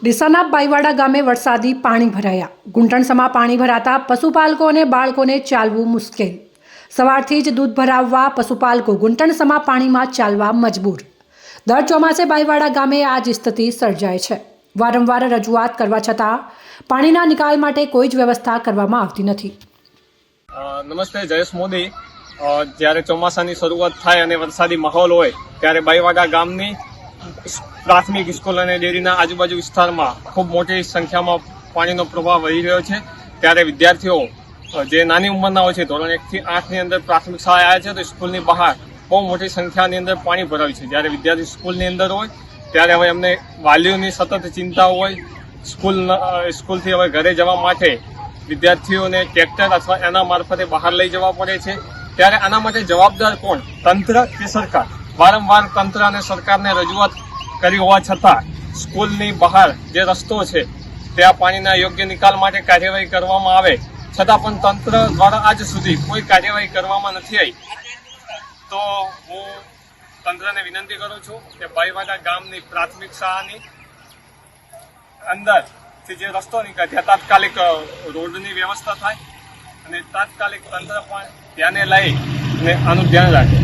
ડીસાના બાઈવાડા ગામે વરસાદી પાણી ભરાયા. ગુંટણસમાં પાણી ભરાતા પશુપાલકો અને બાળકોને ચાલવું મુશ્કેલ. સવારથી જ દૂધ ભરાવવા પશુપાલકો ગુંટણસમાં પાણીમાં ચાલવા મજબૂર. દર ચોમાસે બાઈવાડા ગામે આ જ સ્થિતિ સર્જાય છે. વારંવાર રજૂઆત કરવા છતાં પાણીના નિકાલ માટે કોઈ જ વ્યવસ્થા કરવામાં આવતી નથી. નમસ્તે, જયેશ મોદી. જ્યારે ચોમાસાની શરૂઆત થાય અને વરસાદી માહોલ હોય, ત્યારે બાઈવાડા ગામની પ્રાથમિક સ્કૂલ અને ડેરીના આજુબાજુ વિસ્તારમાં ખૂબ મોટી સંખ્યામાં પાણીનો પ્રવાહ વહી રહ્યો છે. ત્યારે વિદ્યાર્થીઓ જે નાની ઉંમરના હોય છે, ધોરણ એકથી આઠની અંદર પ્રાથમિક શાળા આવ્યા છે, તો સ્કૂલની બહાર બહુ મોટી સંખ્યાની અંદર પાણી ભરાયું છે. જ્યારે વિદ્યાર્થી સ્કૂલની અંદર હોય, ત્યારે હવે એમને વાલીઓની સતત ચિંતા હોય, સ્કૂલ સ્કૂલથી હવે ઘરે જવા માટે વિદ્યાર્થીઓને ટ્રેક્ટર અથવા એના મારફતે બહાર લઈ જવા પડે છે. ત્યારે આના માટે જવાબદાર કોણ? તંત્ર કે સરકાર? વારંવાર તંત્ર અને સરકારને રજૂઆત કરી હોવા છતાં સ્કૂલની બહાર જે રસ્તો છે, ત્યાં પાણીના યોગ્ય નિકાલ માટે કાર્યવાહી કરવામાં આવે. છતાં પણ તંત્ર દ્વારા આજ સુધી કોઈ કાર્યવાહી કરવામાં નથી આવી. તો હું તંત્રને વિનંતી કરું છું કે ભાઈવાડા ગામની પ્રાથમિક શાળાની અંદરથી જે રસ્તો નીકળે, ત્યાં તાત્કાલિક રોડની વ્યવસ્થા થાય અને તાત્કાલિક તંત્ર પણ ધ્યાને લઈ અને આનું ધ્યાન રાખે.